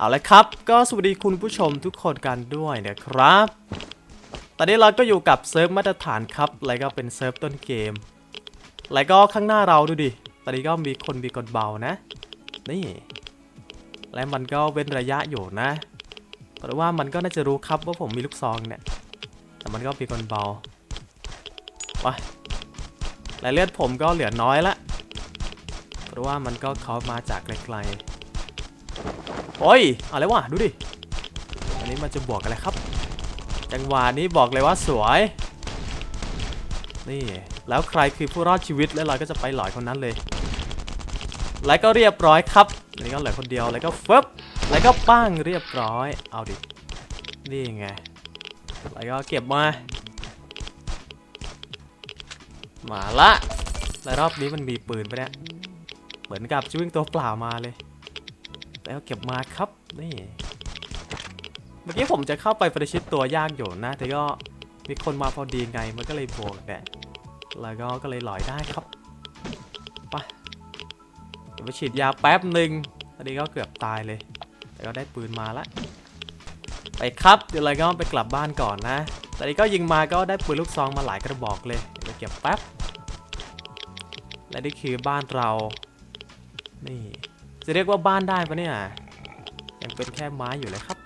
เอาละครับ ก็สวัสดีคุณผู้ชมทุกคนกันด้วยนะครับ ตอนนี้เราก็อยู่กับเซิร์ฟมาตรฐานครับ แล้วก็เป็นเซิร์ฟต้นเกม แล้วก็ข้างหน้าเราดูดิ ตอนนี้ก็มีคนมีกดเบานะ นี่ และมันก็เว้นระยะอยู่นะเพราะว่ามันก็น่าจะรู้ครับว่าผมมีลูกซองเนี่ย แต่มันก็มีคนเบาไปและเลือดผมก็เหลือน้อยละ เพราะว่ามันก็เขามาจากไกลๆ โอ้ยอะไรวะดูดิ อันนี้มันจะบวกอะไรครับ จังหวะนี้บอกเลยว่าสวย นี่แล้วใครคือผู้รอดชีวิตแล้วเราก็จะไปหลอยคนนั้นเลย แล้วก็เรียบร้อยครับอันนี้ก็เหลือคนเดียวแล้วก็ฟึบแล้วก็ปั้งเรียบร้อย เอาดิ นี่ไง แล้วก็เก็บมา มาละ แล้วรอบนี้มันมีปืนไปะเนี่ย เหมือนกับจะวิ่งตัวเปล่ามาเลย แล้วเก็บมาครับนี่เมื่อกี้ผมจะเข้าไปประชิดตัวยากอยู่นะ แต่ก็มีคนมาพอดีไงมันก็เลยบวกแหละแล้วก็ก็เลยหลอยได้ครับไปเดี๋ยวไปฉีดยาแป๊บหนึ่งตอนนี้ก็เกือบตายเลย แต่ก็ได้ปืนมาละไปครับเดี๋ยวเรก็ไปกลับบ้านก่อนนะตอนนี้ก็ยิงมาก็ได้ปืนลูกซองมาหลายกระบอกเลยเดี๋ยวไปเก็บแป๊บและนี่คือบ้านเรานี่ จะเรียกว่าบ้านได้ปะเนี่ยยังเป็นแค่ไม้อยู่เลยครับ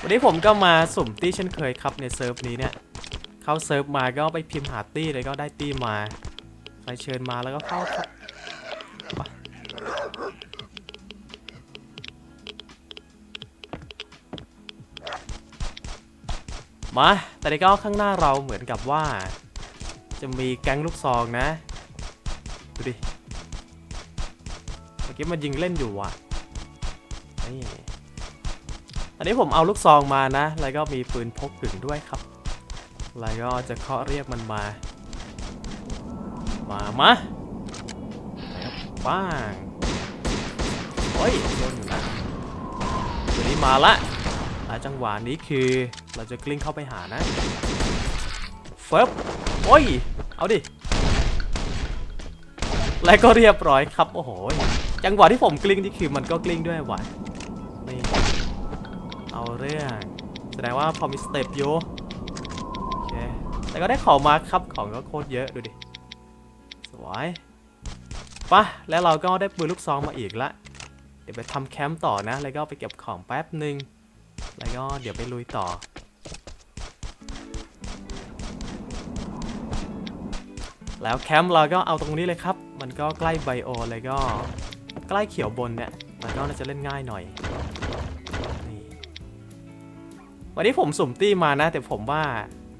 วันนี้ผมก็มาสุ่มตี้เช่นเคยครับในเซิร์ฟนี้เนี่ยเข้าเซิร์ฟมาก็ไปพิมพ์หาตี้เลยก็ได้ตี้มาใครเชิญมาแล้วก็เข้าครับมา แต่นี้ก็ข้างหน้าเราเหมือนกับว่า จะมีแก๊งลูกซองนะ ดูดิ อกี้มันยิงเล่นอยู่ว่ะนี่อันนี้ผมเอาลูกซองมานะ แล้วก็มีปืนพกกึ่งด้วยครับ แล้วก็จะเคาะเรียกมันมา มามาแล้วป้างโอ้ยโดนอยู่นะตัวนี้มาละและจังหวะนี้คือเราจะกลิ้งเข้าไปหานะเฟิบโอ้ย เอาดิ และก็เรียบร้อยครับ โอ้โห จังหวะที่ผมกลิ้งนี่คือมันก็กลิ้งด้วยว่ะนี่เอาเรื่องแสดงว่าพอมีสเต็ปอยู่โอเคแต่ก็ได้ของมาครับของก็โคตรเยอะดูดิสวยปะแล้วเราก็ได้ปืนลูกซองมาอีกละเดี๋ยวไปทำแคมป์ต่อนะ แล้วก็ไปเก็บของแป๊บหนึ่งแล้วก็เดี๋ยวไปลุยต่อแล้วแคมป์เราก็เอาตรงนี้เลยครับ มันก็ใกล้ไบโอเลยก็ ใกล้เขียวบนเนี่ยมันก็น่าจะเล่นง่ายหน่อยนี่วันนี้ผมสุ่มตี้มานะ แต่ผมว่า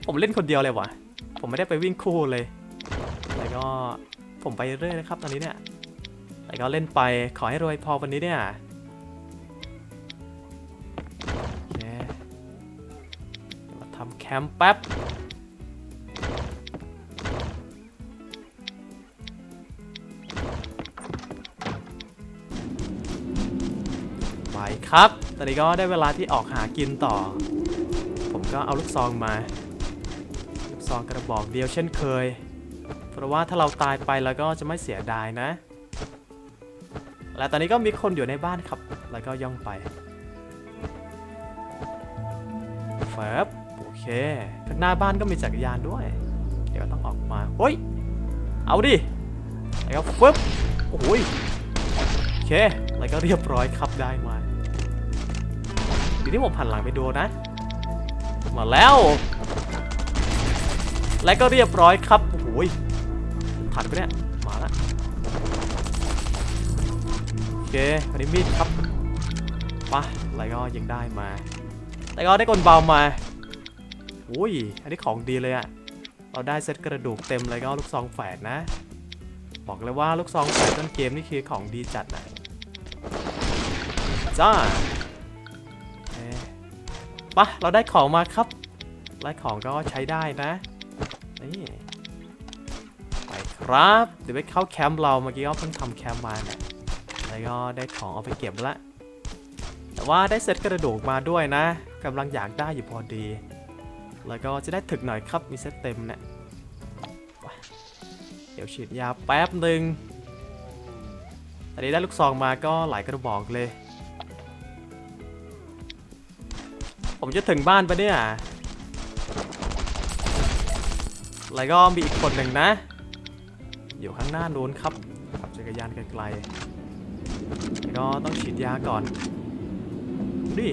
ผมเล่นคนเดียวเลยวะผมไม่ได้ไปวิ่งคู่เลย แล้วก็ผมไปเรื่อยนะครับตอนนี้เนี่ยแล้วก็เล่นไปขอให้รวยพอวันนี้เนี่ยมาทำแคมป์แป๊บ ครับ ตอนนี้ก็ได้เวลาที่ออกหากินต่อ ผมก็เอาลูกซองมา ลูกซองกระบอกเดียวเช่นเคย เพราะว่าถ้าเราตายไปแล้วก็จะไม่เสียดายนะ และตอนนี้ก็มีคนอยู่ในบ้านครับ แล้วก็ย่องไปเฟิบโอเคข้างหน้าบ้านก็มีจักรยานด้วย เดี๋ยวต้องออกมาเฮ้ย เอาดิ แล้วก็ฟึบโอ้ยโอเค แล้วก็เรียบร้อยครับได้มา ดีที่ผมหันหลังไปดูนะ มาแล้ว และก็เรียบร้อยครับ โอ้โหยผ่านไปเนี่ย มาแล้วโอเคอันนี้มีดครับปะแล้วก็ยังได้มา แต่ก็ได้กลเบามาอุ้ย อันนี้ของดีเลยอะเราได้เซตกระดูกเต็มเลยก็ลูกซองแฝดนะ บอกเลยว่าลูกซองแฝดต้นเกมนี่คือของดีจัดนะจ้า ปะเราได้ของมาครับได้ของก็ใช้ได้นะนี่ไปครับ เดี๋ยวไปเข้าแคมป์เราเมื่อกี้ก็เพิ่งทำแคมป์มาเนี่ยแล้วก็ได้ของเอาไปเก็บละแต่ว่าได้เซตกระดูกมาด้วยนะกำลังอยากได้อยู่พอดี แล้วก็จะได้ถึกหน่อยครับมีเซตเต็มเนี่ยเดี๋ยวฉีดยาแป๊บหนึ่งอันนี้ได้ลูกซองมาก็หลายกระบอกเลย ผมจะถึงบ้านปะเนี่ยแล้วก็มีอีกคนหนึ่งนะ อยู่ข้างหน้านู้นครับขับจักรยานไกลๆแล้วก็ต้องฉีดยาก่อนดิ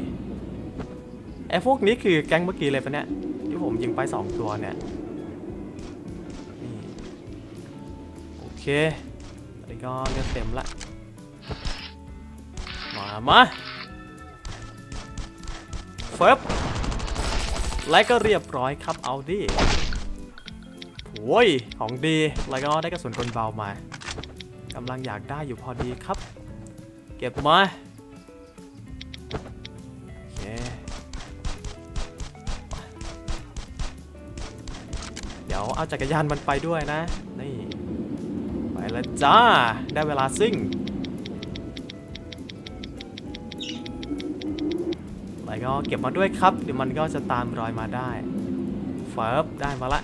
ไอ้พวกนี้คือแก๊งเมื่อกี้เลยปะเนี่ยที่ผมยิงไปสองตัวเนี่ยโอเคอันนี้ก็เลือดเต็มละมามา เฟิบและก็เรียบร้อยครับเอาดิโว้ยของดีแล้วก็ได้กระสุนกลเบามากำลังอยากได้อยู่พอดีครับ เก็บมาโอเคเดี๋ยวเอาจักรยานมันไปด้วยนะ นี่ ไปแล้วจ้า ได้เวลาซิ่ง ก็เก็บมาด้วยครับ เดี๋ยวมันก็จะตามรอยมาได้เฟิร์บได้มาละ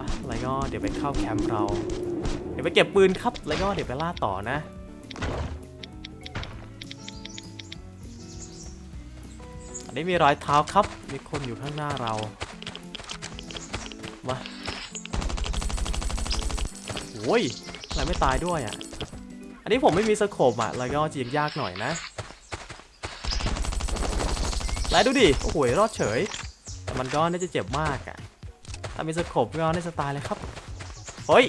อะแล้วก็เดี๋ยวไปเข้าแคมป์เรา เดี๋ยวไปเก็บปืนครับ แล้วก็เดี๋ยวไปล่าต่อนะอันนี้มีรอยเท้าครับ มีคนอยู่ข้างหน้าเรา มาโอ้ยอะไรไม่ตายด้วยอะ อันนี้ผมไม่มีสโคปอะ แล้วก็จะยิงยากหน่อยนะ แล้วดูดิ โอ้โหรอดเฉยแต่มันก็น่าจะเจ็บมากอะ่ะถ้ามีสโคปก็น่าจะตายเลยครับ เฮ้ย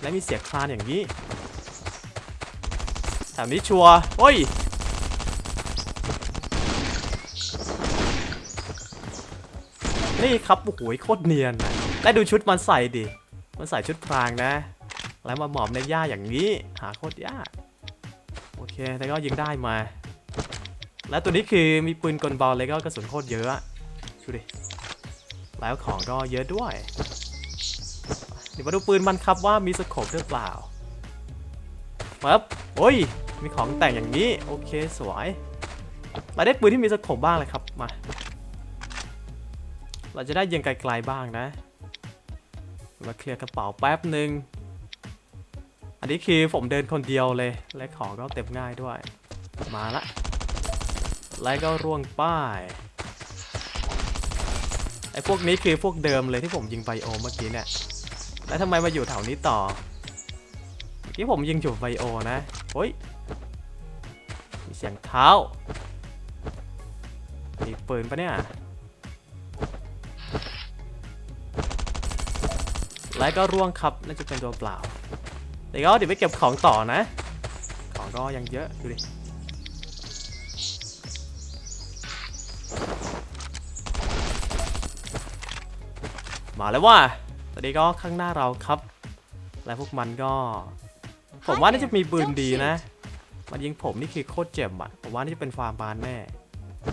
แล้วมีเสียงคลานอย่างนี้แถวนี้ชัวร์เฮ้ย นี่ครับ โอ้โหโคตรเนียน และดูชุดมันใส่ดิ มันใส่ชุดพรางนะ แล้วมาหมอบในหญ้าอย่างนี้ หาโคตรยาก โอเค แต่ก็ยิงได้มา และตัวนี้คือมีปืนกลบอลเลยก็กระสุนโคตรเยอะอะดูดิ แล้วของก็เยอะด้วย เดี๋ยวมาดูปืนมันครับว่ามีสโคปหรือเปล่าปั๊บโอ้ย มีของแต่งอย่างนี้ โอเคสวยเราได้ปืนที่มีสโคปบ้างเลยครับ มา เราจะได้ยิงไกลๆบ้างนะ มาเคลียร์กระเป๋าแป๊บหนึ่งอันนี้คือผมเดินคนเดียวเลย และของก็เต็มง่ายด้วย มาละ แล้วก็ร่วงป้าย ไอ้พวกนี้คือพวกเดิมเลยที่ผมยิงไบโอเมื่อกี้เนี่ย แล้วทำไมมาอยู่แถวนี้ต่อเมื่อกี้ผมยิงอยู่ไบโอนะเฮ้ยมีเสียงเท้า มีปืนปะเนี่ย แล้วก็ร่วงครับน่าจะเป็นตัวเปล่าเดี๋ยวก็เดี๋ยวไปเก็บของต่อนะ ของก็ยังเยอะดูดิ มาแล้วว่าตอนนี้ก็ข้างหน้าเราครับ และพวกมันก็ ผมว่าน่าจะมีปืนดีนะ มันยิงผมนี่คือโคตรเจ็บอะ ผมว่านี่จะเป็นฟาร์มบานแน่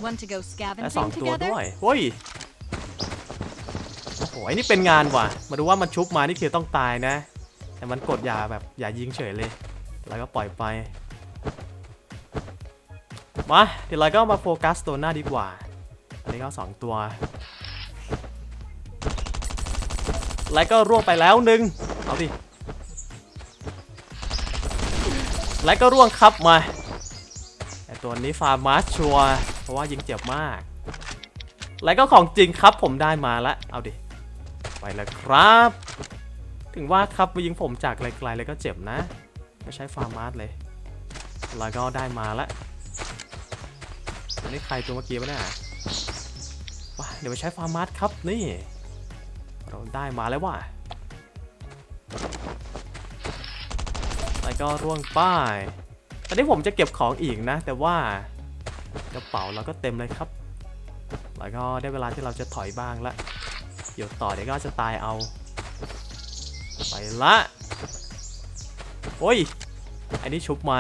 Want to go และสอง scavenging ตัว together? ด้วยเฮ้ยโอ้โหไอ้นี่เป็นงานว่ะ มาดูว่ามันชุบมานี่คือต้องตายนะ แต่มันกดอย่าแบบอย่ายิงเฉยเลย แล้วก็ปล่อยไป มา เดี๋ยวเราก็มาโฟกัสตัวหน้าดีกว่าอันนี้ก็สองตัว แล้วก็ร่วงไปแล้วหนึ่งเอาดิและก็ร่วงครับมาแต่ตัวนี้ฟาร์มาสชัวเพราะว่ายิงเจ็บมาก และก็ของจริงครับผมได้มาแล้วเอาดิไปแล้วครับ ถึงว่าครับมายิงผมจากไกลๆเลยก็เจ็บนะไม่ใช้ฟาร์มาสเลยแล้วก็ได้มาแล้วอันนี้ใครตัวเมื่อกี้วะเนี่ยว้าเดี๋ยวไปใช้ฟาร์มาสครับนี่ เราได้มาแล้วว่ะแล้วก็ร่วงป้ายตอนนี้ผมจะเก็บของอีกนะ แต่ว่ากระเป๋าเราก็เต็มเลยครับ แล้วก็ได้เวลาที่เราจะถอยบ้างละเดี๋ยวต่อเดี๋ยวก็จะตายเอา ไปละ โอ้ย อันนี้ชุบมา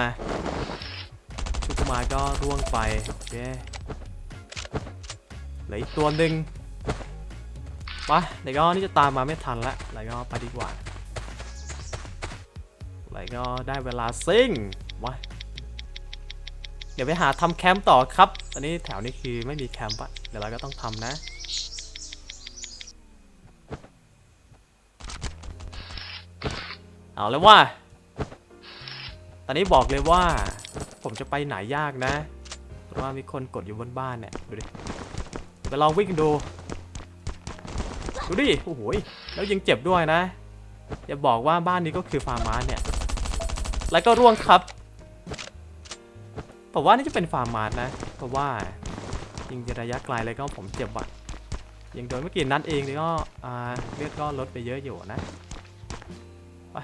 ชุบมาก็ร่วงไป โอเค เหลืออีกตัวหนึ่ง ปเดี๋ยวก็นี่จะตามมาไม่ทันละแล้วก็ไปดีกว่าแล้วก็ได้เวลาซิ่งวะเดี๋ยวไปหาทำแคมป์ต่อครับตอนนี้แถวนี้คือไม่มีแคมป์อะเดี๋ยวเราก็ต้องทำนะเอาแล้วว่า ตอนนี้บอกเลยว่า ผมจะไปไหนยากนะ เพราะว่ามีคนกดอยู่บนบ้านเนี่ย ดูดิ ไปลองวิ่งดู ดูดิ โอ้โห แล้วยังเจ็บด้วยนะ อย่าบอกว่าบ้านนี้ก็คือฟาร์มมาร์เนี่ย แล้วก็ร่วงครับ ผมว่านี่จะเป็นฟาร์มมาร์นะ เพราะว่ายิงระยะไกลเลยก็ผมเจ็บอะยิงโดนเมื่อกี้นัดเองนี่ก็อ่าเลือดก็ลดไปเยอะอยู่นะไป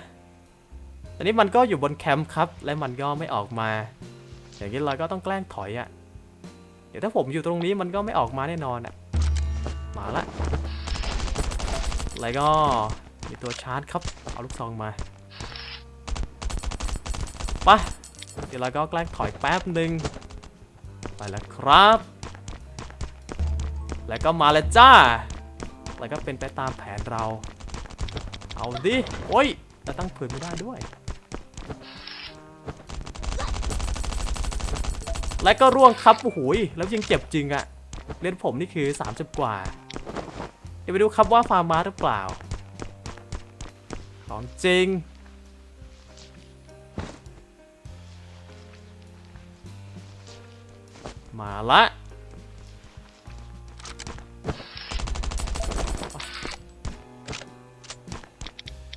ตอนนี้มันก็อยู่บนแคมป์ครับ และมันก็ไม่ออกมา อย่างนี้เราก็ต้องแกล้งถอยอะ เดี๋ยวถ้าผมอยู่ตรงนี้มันก็ไม่ออกมาแน่นอนอะ มาละ แล้วก็มีตัวชาร์จครับ เอาลูกซองมาไปเดี๋ยวเราก็แกล้งถอยแป๊บหนึ่งไปแล้วครับ แล้วก็มาแล้วจ้า แล้วก็เป็นไปตามแผนเรา เอาดิ โอ้ยเราตั้งปืนไม่ได้ด้วย และก็ร่วงครับโอ้โหยแล้วยังเจ็บจริงอะเล่นผมนี่คือ 30 กว่า ดี๋ยวไปดูครับว่าฟาร์มมาหรือเปล่า ของจริง มาละ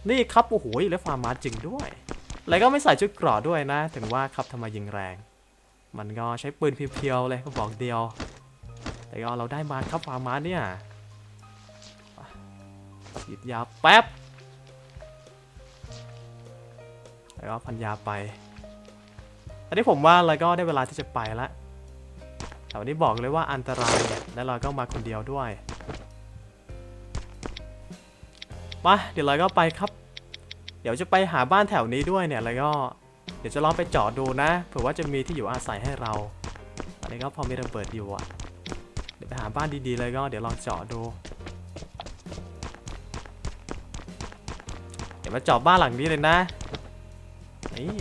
นี่ครับ โอ้โหแล้วฟาร์มมาจริงด้วย แล้วก็ไม่ใส่ชุดเกราะด้วยนะ ถึงว่าครับทำไมยิงแรง มันก็ใช้ปืนเพียวๆเลยก็บอกเดียว แต่ก็เราได้มาครับฟาร์มาเนี่ย ฉีดยาแป๊บแล้วก็พันยาไป อันนี้ผมว่าเราก็ได้เวลาที่จะไปละแต่วันนี้บอกเลยว่าอันตรายเนี่ยแล้วเราก็มาคนเดียวด้วยมาเดี๋ยวเราก็ไปครับ เดี๋ยวจะไปหาบ้านแถวนี้ด้วยเนี่ยแล้วก็เดี๋ยวจะลองไปเจาะดูนะเผื่อว่าจะมีที่อยู่อาศัยให้เรา อันนี้ก็พอมีระเบิดอยู่อะเดี๋ยวไปหาบ้านดีๆเลยก็เดี๋ยวลองเจาะดู ยวมาจาะบ้านหลังนี้เลยนะ นี่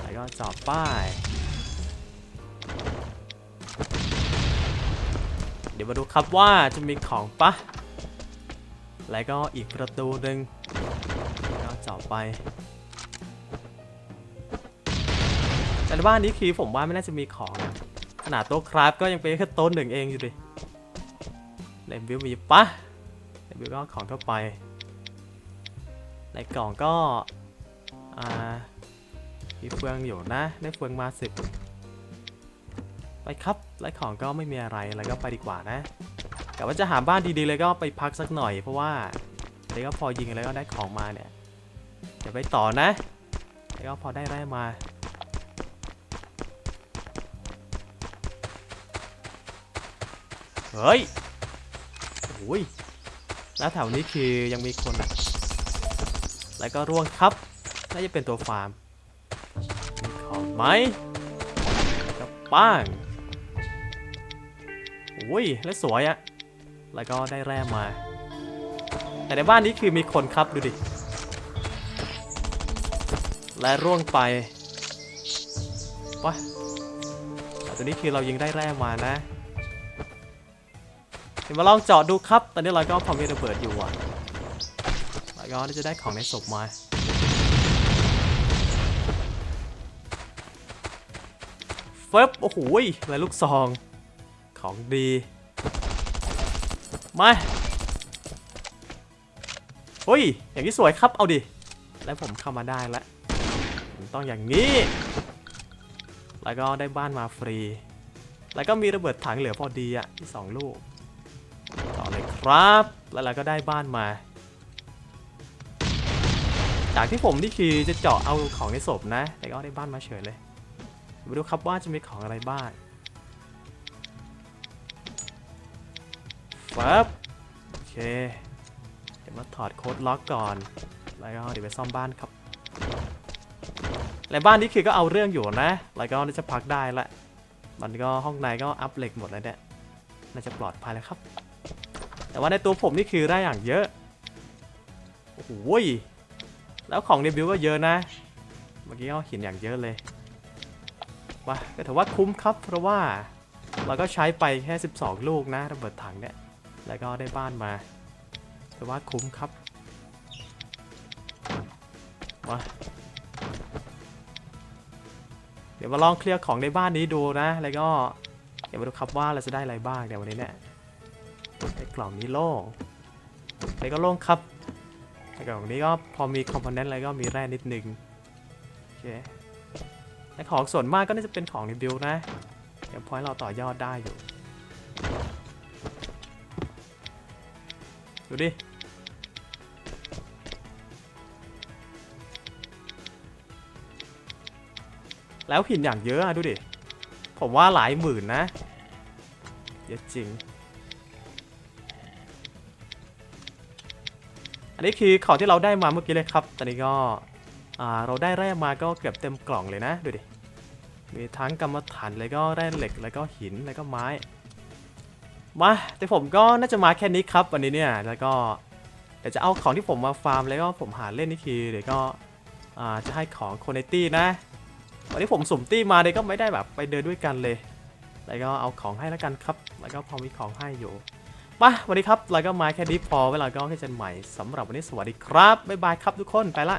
แล้วก็จาะป้าย เดี๋ยวมาดูครับว่าจะมีของปะ แล้วก็อีกประตูหนึ่งก็จาะไป แต่บ้านนี้คือผมว่าไม่น่าจะมีของ ขนาดโต๊ะคราฟก็ยังเป็นแค่โต๊ะหนึ่งเองอยู่ดิในบิวมีปะในบิวก็ของทั่วไป ในกล่องก็อ่ามีเฟืองอยู่นะ ได้เฟืองมาสิบไปครับและของก็ไม่มีอะไรแล้วก็ไปดีกว่านะกะว่าจะหาบ้านดีๆเลยก็ไปพักสักหน่อยเพราะว่าเดี๋ยวก็พอยิงแล้วก็ได้ของมาเนี่ยเดี๋ยวไปต่อนะแล้วก็พอได้แร่มาเฮ้ยโอ้ยแล้วแถวนี้คือยังมีคนอะ แล้วก็ร่วงครับ น่าจะเป็นตัวฟาร์มมีของไหมก็ป้างโอ้ยแล้วสวยอะแล้วก็ได้แร่มา แต่ในบ้านนี้คือมีคนครับดูดิ และร่วงไปวะแต่ตัวนี้คือเรายิงได้แร่มานะเดี๋ยวมาลองเจาะดูครับ ตอนนี้เราก็พอมีระเบิดอยู่อะ แล้วก็น่าจะได้ของในศพมาเฟิบโอ้โหอะไรลูกซอง ของดี มาเฮ้ย อย่างนี้สวยครับ เอาดิ แล้วผมเข้ามาได้แล้วผมต้องอย่างนี้ แล้วก็ได้บ้านมาฟรี แล้วก็มีระเบิดถังเหลือพอดีอะที่สองลูก ต่อเลยครับ แล้วเราก็ได้บ้านมา จากที่ผมนี่คือจะเจาะเอาของในศพนะ แต่ก็ได้บ้านมาเฉยเลยมาดูครับว่าจะมีของอะไรบ้างฟับโอเค เดี๋ยวมาถอดโค้ดล็อกก่อน แล้วก็เดี๋ยวไปซ่อมบ้านครับ และบ้านนี้คือก็เอาเรื่องอยู่นะ แล้วก็น่าจะพักได้ละ มันก็ห้องในก็อัพเหล็กหมดแล้วเนี่ย น่าจะปลอดภัยแล้วครับ แต่ว่าในตัวผมนี่คือได้อย่างเยอะ โอ้โหย แล้วของเดบิวต์ก็เยอะนะ เมื่อกี้ก็เห็นอย่างเยอะเลยว้าก็ถือว่าคุ้มครับ เพราะว่าเราก็ใช้ไปแค่ 12 ลูกนะระเบิดถังเนี่ย แล้วก็ได้บ้านมาถือว่าคุ้มครับว้าเดี๋ยวมาลองเคลียร์ของในบ้านนี้ดูนะ แล้วก็เดี๋ยวมาดูครับว่าเราจะได้อะไรบ้างเดี๋ยววันนี้เนี่ยไอ้กล่องนี้โล่งไอ้วก็โล่งครับ ไอ้กล่องนี้ก็พอมีคอมโพเนนต์อะไรก็มีแร่นิดนึงโอเคไอ้ของส่วนมากก็น่าจะเป็นของรีวิวนะ เดี๋ยวพอยเราต่อยอดได้อยู่ ดูดิแล้วหินอย่างเยอะอะดูดิ ผมว่าหลายหมื่นนะ เยอะจริง อันนี้คือของที่เราได้มาเมื่อกี้เลยครับ ตอนนี้ก็เราได้แร่มาก็เกือบเต็มกล่องเลยนะ ดูดิ มีทั้งกรรมฐานแล้วก็แร่เหล็กแล้วก็หินแล้วก็ไม้ มาแต่ผมก็น่าจะมาแค่นี้ครับวันนี้เนี่ยแล้วก็เดี๋ยวจะเอาของที่ผมมาฟาร์มแล้วก็ผมหาเล่นนี่คือเดี๋ยวก็จะให้ของโคเนตี้นะ วันนี้ผมสุ่มตี้มาเดี๋ยวก็ไม่ได้แบบไปเดินด้วยกันเลย แล้วก็เอาของให้แล้วกันครับ แล้วก็พอมีของให้อยู่ มาวันนี้ครับแล้วก็มาแค่นี้พอเวลาก็แค่เจนใหม่สำหรับวันนี้สวัสดีครับ บ๊ายบายครับทุกคน ไปละ